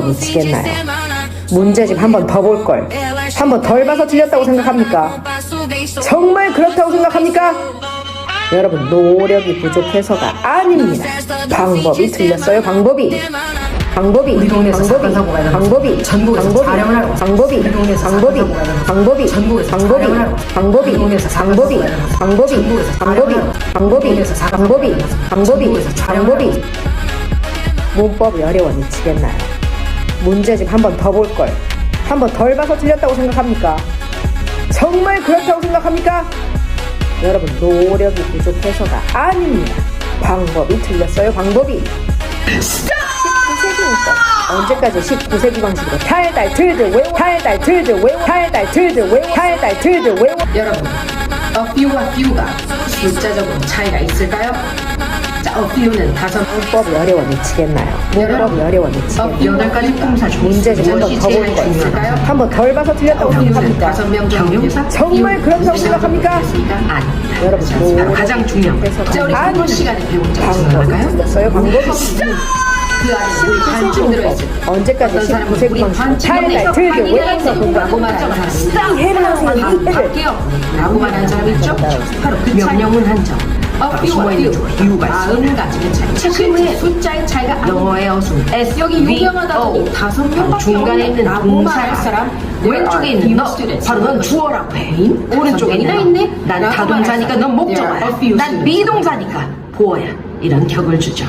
미치겠나요? 문제집 한번 더 볼 걸. 한번 덜 봐서 틀렸다고 생각합니까? 정말 그렇다고 생각합니까? 여러분 노력이 부족해서가 아닙니다. 방법이 틀렸어요. 방법이. 방법이 우리 동네에서 방법이. 방법이 전국에서 방법이 하러. 방법이 우리 동네에서 방법이. 방법이 전국에서 방법이. 방법이 우리 동네에서 사건 방법이. 방법이 방법이. 방법이 방법이. 방법이 방법이 문법이 어려워 미치겠나요? 문제집 한 번 더 볼 걸. 한 번 덜 봐서 틀렸다고 생각합니까? 정말 그렇다고 생각합니까? 여러분 노력이 부족해서가 아닙니다. 방법이 틀렸어요. 방법이. 19세기니까 언제까지 19세기 방식으로 달달 틀들 외워 달달 틀들 외워 달달 틀들 외워 달달 틀들 외워 여러분, few와 few가 숫자적으로 차이가 있을까요? 자, a few는 다섯 문법이 어려워 미치겠나요? 문법이 어려워 a 미치겠나요? 여덟 가지 품사 중 문제집 한번 무엇이 더볼 제일 걸. 중요할까요? 한번 덜 봐서 틀렸다고 few는 생각합니까? 다섯 명 정도입니다. 정말 그렇다고 생각합니까? 아닙니다. 여러분, 가장 중요한 거. 자, 우리. 한번 시간에 배운 점 방법이 있을까요? 방법이. 그 언제까지 어떤 사람은 19세기 우리 방식으로 관점 달달 내에서 틀들 관계가 외워서 공부하고 하세요. 이해를. 갈게요 라고만 하는 사람이 있죠? 바로 그 명령문 한정 바로 숨어있는 이유가 있어요 마음가짐의 차이 체크의 숫자의 차이가 영어의 어순 S 여기 유명하다더니 다섯 명 중간에 있는 동사할 사람. 왼쪽에 있는 너 바로 넌 주어라고 해. 오른쪽에 있는 너. 나는 다동사니까 넌 목적어야 난 비동사니까 보어야. 이런 격을 주죠